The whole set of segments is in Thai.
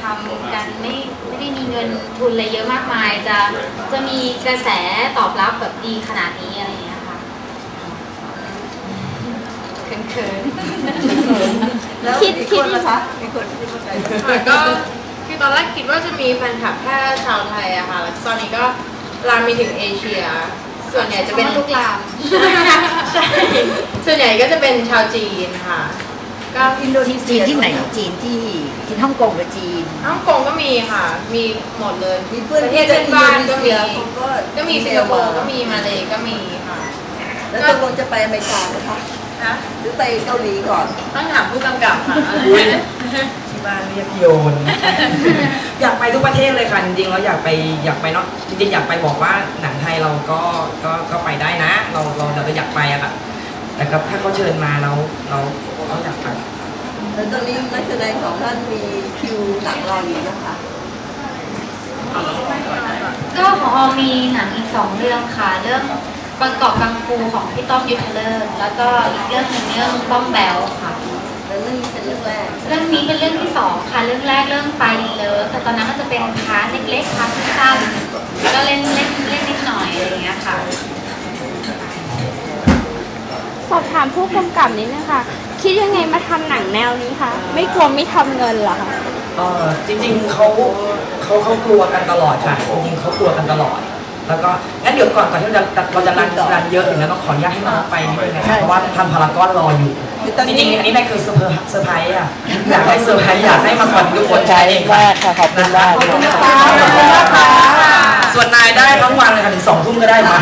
ทำกันไม่ไม่ได้มีเงินทุนอะไรเยอะมากมาย จะจะมีกระแสตอบรับแบบดีขนาดนี้อะไรอย่างเงี้ยค่ะเขินๆแล้วคิดอีกคิคดนนะคะมีคนที่เข้าใจค่ะก็คือตอนแรกคิดว่าจะมีแฟนคลับแค่ชาวไทยอะค่ะแล้วตอนนี้ก็ลามมีถึงเอเชีย ส่วนใหญ่จะเป็นลูกหลานใช่ส่วนใหญ่ก็จะเป็นชาวจีนค่ะ ก็อินโดนีเซีจียนที่ไหนจีนที่จีนฮ่องกงกับจีน ฮ่องกงก็มีค่ะ มีหมดเลย มีเพื่อนประเทที่ศจะเพื่อนอินโดบ้านนีก็เซีมียเขาก็ก็มีสิงคโปร์ก็มีมาเลยก็มีค่ะแล้วตกลงจะไปอเมริกาไหมคะนะหรือไปเกาหลีก่อน ต้องถามผู้กำกับค่ะที่บ้านเรียกโยน อยากไปทุกประเทศเลยค่ะ จริงๆเราอยากไปอยากไปเนาะจริงๆอยากไปบอกว่าหนังไทยเราก็ก็ก็ไปได้นะ เราเราเราอยากไปอะค่ะ แต่ก็ถ้าเขาเชิญมาแล้วเราเราอยากไปแล้วตอนนี้นักแสดงของท่านมีคิวหนังรออยู่นะคะก็ของออมมีหนังอีกสองเรื่องค่ะเรื่องบางกอกกังฟูของพี่ต้อมยุทธเลิศแล้วก็อีกเรื่องหนึ่งเรื่องบ้องแบลค่ะแล้วเรื่องนี้เป็นเรื่องแรก เรื่องนี้เป็นเรื่องที่สองค่ะเรื่องแรกเรื่องไปเลิฟแต่ตอนนั้นมันจะเป็นพาร์ทเล็กๆพาร์ทสั้นๆก็เล่นเล่นามผู้กำกับนิดนึงค่ะ คิดยังไงมาทำหนังแนวนี้คะไม่กลัวไม่ทำเงินเหรอคะเออจริงๆเขาเขาเขากลัวกันตลอดค่ะจริงๆเขากลัวกันตลอด แล้วก็งั้นเดี๋ยวก่อนก่อนที่เราจะเราจะรันรันเยอะอย่างนั้นต้องขออนุญาตให้น้องไปนิดนึงนะคะเพราะว่าทำพารากอนรออยู่คือตอนจนี้ริงๆอันนี้แม่คือเซอร์ไพรส์เซอร์ไพรส์อะอยากให้เซอร์ไพรส์อยากให้มาสอนทุกคนใช้เองมากค่ะขอบคุณมากขอบคุณนะคะขอบคุณนะคะส่วนนายได้ทั้งวันเลยค่ะถึงสองทุ่มก็ได้มา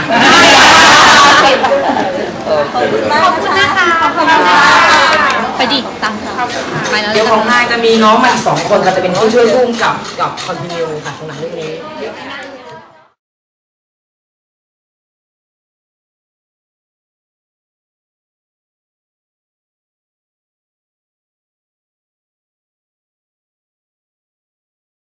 ขอบคุณมากนะคะไปดิตังค์ไปแล้วเดี๋ยวของนายจะมีน้องมาอีกสองคนค่ะจะเป็นผู้ช่วยร่วมกับกับคอนติเนียค่ะของหนังเรื่องนี้